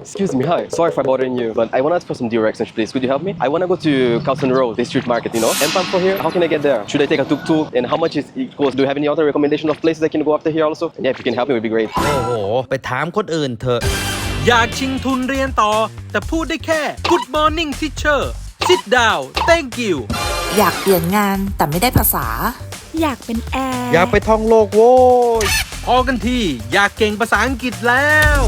Excuse me, hi. Sorry for bothering you, but I want to ask for some directions, please. Could you help me? I want to go to Carlton Road, the street market, you know? Empam for here. How can I get there? Should I take a tuk-tuk? And how much is it cost? Do you have any other recommendation of places I can go after here also? Yeah, if you can help me, it would be great. โอ้โห ไปถามคนอื่นเถอะ อยากชิงทุนเรียนต่อ แต่พูดได้แค่ Good morning teacher sit down thank you อยากเปลี่ยนงานแต่ไม่ได้ภาษา อยากเป็นแอร์ อยากไปท่องโลกโว้ย พอกันที อยากเก่งภาษาอังกฤษแล้ว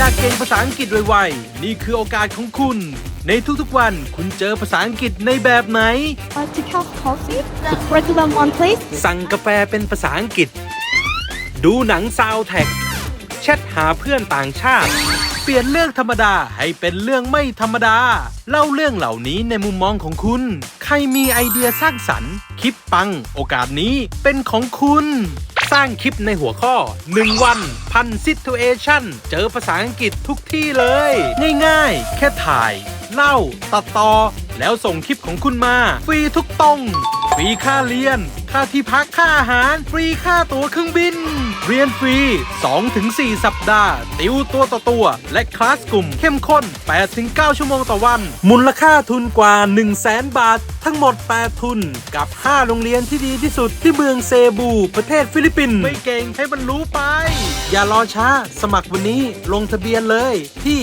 อยากเก่งภาษาอังกฤษไวๆ นี่คือโอกาสของคุณ ในทุกๆวันคุณเจอภาษาอังกฤษในแบบไหน Uh, to have coffee the regular one please สั่งกาแฟเป็นภาษาอังกฤษ ดูหนังซาวแท็กแชทหาเพื่อนต่างชาติ เปลี่ยนเรื่องธรรมดาให้เป็นเรื่องไม่ธรรมดา เล่าเรื่องเหล่านี้ในมุมมองของคุณ ใครมีไอเดียสร้างสรรค์คลิปปัง โอกาสนี้เป็นของคุณ สร้างคลิปในหัวข้อ 1 วันพันซิทูเอชั่นเจอภาษาอังกฤษทุกที่เลย ง่ายๆ แค่ถ่าย เล่า ตัดต่อ แล้วส่งคลิปของคุณมา ฟรีทุกตรงฟรีค่าเรียน ค่าที่พักค่าอาหาร ฟรีค่าตั๋วเครื่องบิน เรียนฟรี 2-4 สัปดาห์ ติวตัวต่อตัว และคลาสกลุ่มเข้มข้น 8-9 ชั่วโมงต่อวัน มูลค่าทุนกว่า 1 0 0 0 0แสนบาท ทั้งหมด 8 ทุน กับ 5 โรงเรียนที่ดีที่สุดที่เมืองเซบู ประเทศฟิลิปปินส์ไม่เก่งให้มันรู้ไป อย่ารอช้า สมัครวันนี้ลงทะเบียนเลยที่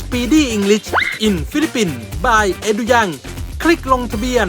Speedy English in Philippines by Eduyang คลิกลงทะเบียน